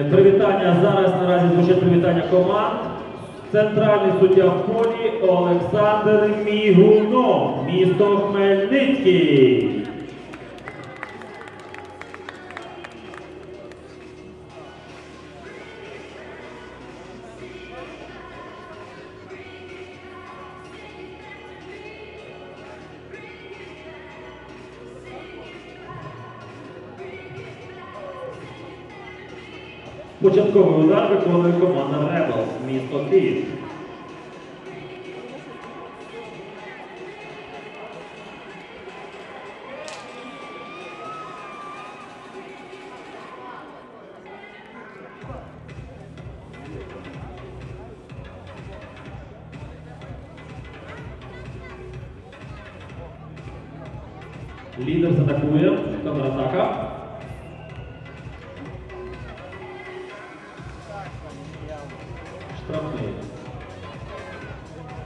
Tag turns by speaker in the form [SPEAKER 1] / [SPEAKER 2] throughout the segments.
[SPEAKER 1] Е, Привітання зараз наразі звучить привітання команд. Центральний суддя в полі Олександр Мігунов, місто Хмельницький. Початковий удар виконує команда Rebels, місто Київ. Лідер атакує, контратака.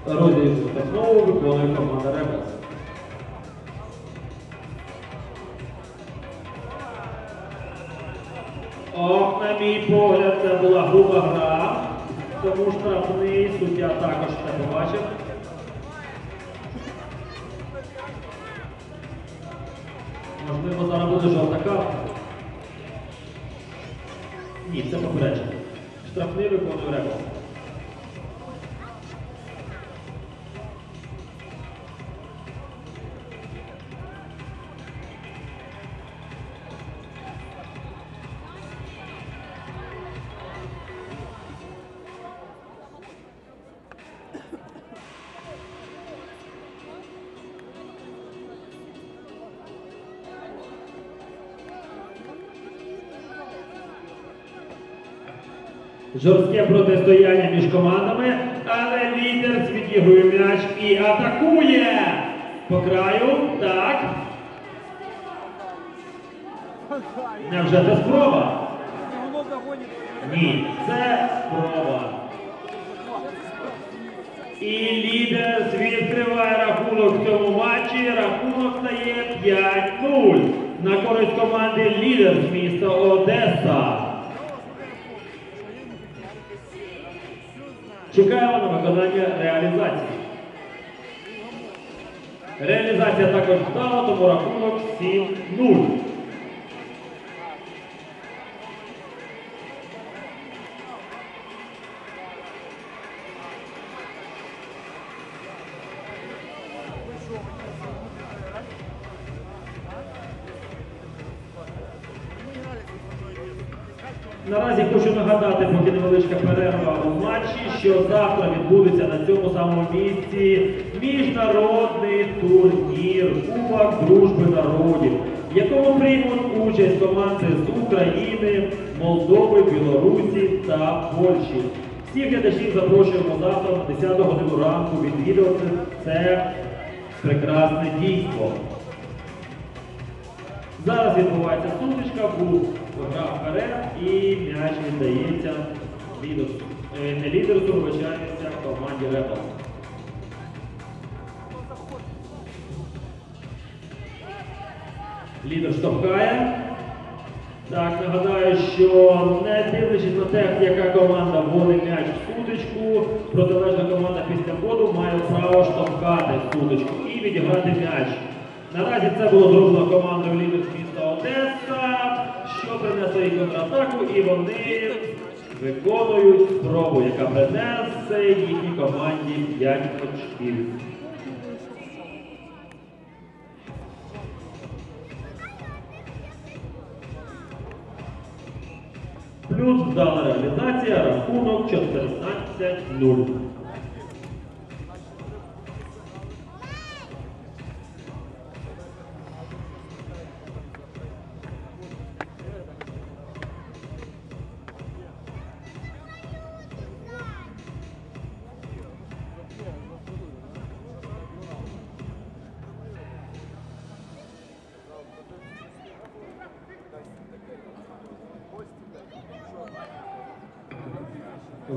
[SPEAKER 1] Розіграш штрафного виконує команда Rebels. Ох, на мій погляд, це була груба гра. Тому штрафний суддя також це побачив. Можливо, зараз буде жовта картка. Ні, це попередження. Штрафний виконує Rebels. Жорстке протистояння між командами, але лідер відігрує м'яч і атакує. По краю. Так. Невже це спроба? Ні, це спроба. І лідер відкриває рахунок в цьому матчі. Рахунок стає 5-0 на користь команди лідер з міста Одеса. Чекаємо на виконання реалізації. Реалізація також вдала, тому рахунок 7-0. Наразі хочу нагадати, поки невеличка перерва у матчі, що завтра відбудеться на цьому самому місці міжнародний турнір Кубок Дружби народів, в якому приймуть участь команди з України, Молдови, Білорусі та Польщі. Всіх глядачів запрошуємо завтра на 10 годину ранку відвідувати це прекрасне дійство. Зараз відбувається сутичка, був гра вперед і м'яч віддається лідеру. Е, Не лідеру, вибачається команді Репал. Лідер штовхає. Так, нагадаю, що не дивлячись на те, яка команда вводить м'яч в сутичку, протилежна команда після воду має право штовхати сутичку і відіграти м'яч. Наразі це було зроблено командою лідер з міста Одеса, що принесло їй контратаку, і вони виконують спробу, яка принесе їхній команді 5 очків. Плюс вдала реалізація, рахунок 14-0.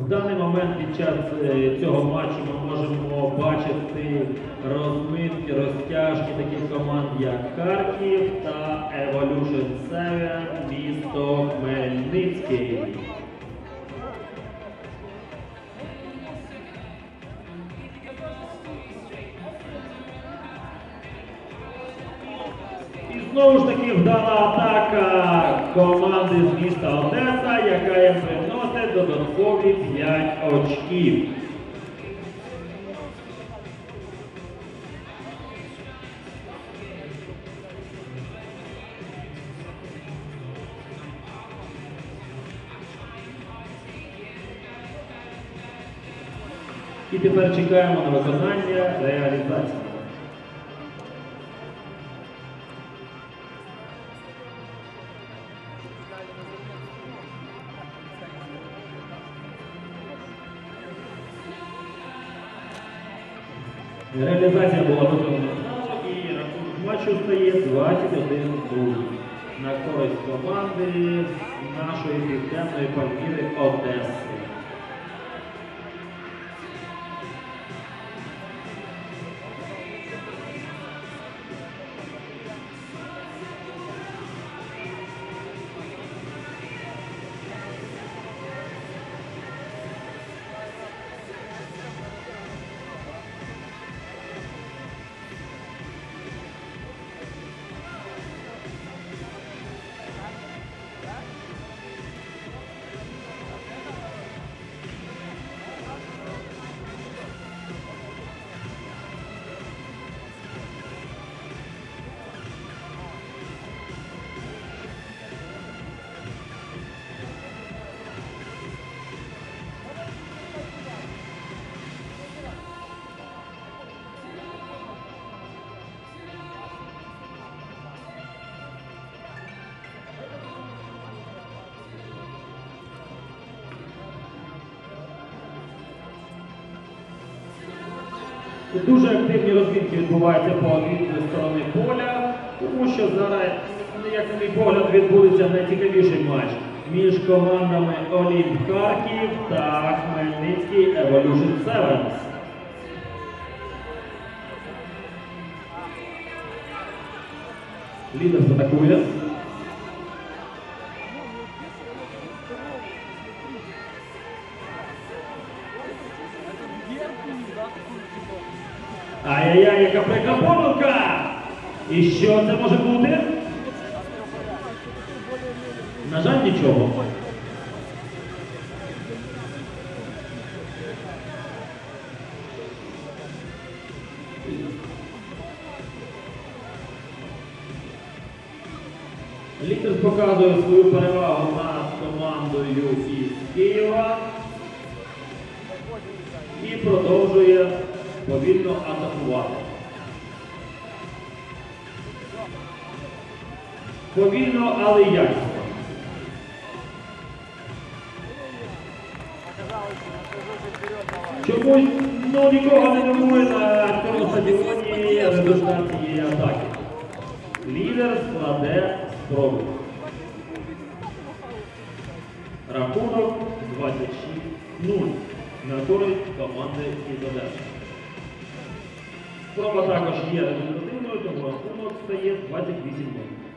[SPEAKER 1] В даний момент під час е, цього матчу ми можемо бачити розминки, розтяжки таких команд, як Харків та Evolution 7 місто Хмельницький. І знову ж таки вдала атака команди з міста Одеса, яка приносить додаткові 5 очків. І тепер чекаємо на виконання реалізації. Реалізація була виконана вдало і рахунок матчу стає 21 друг на користь команди нашої південної партнери Одеси. Дуже активні розмінки відбуваються по обидві сторони поля, тому що зараз, ну, як на мій погляд, відбудеться найцікавіший матч між командами Олімп Харків та Хмельницький Evolution Sevens. Лідер атакує. І що це може бути? На жаль, нічого. Лікер показує свою перевагу над командою із Києва і продовжує повільно атакувати. Повільно, але якісно. Чомусь ну, нікого не дивує на цьому стадіоні результат цієї атаки. Лідер складе спробу. Рахунок 26-0 на користь команди із Одеси. Спроба також є результативною, тому рахунок стає 28-0.